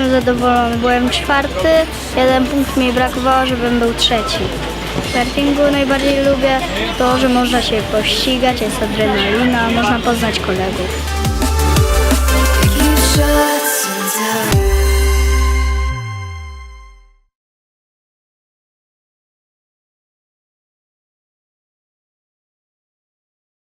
jestem zadowolony. Byłem czwarty, jeden punkt mi brakowało, żebym był trzeci. W kartingu najbardziej lubię to, że można się pościgać, jest adrenalina, można poznać kolegów.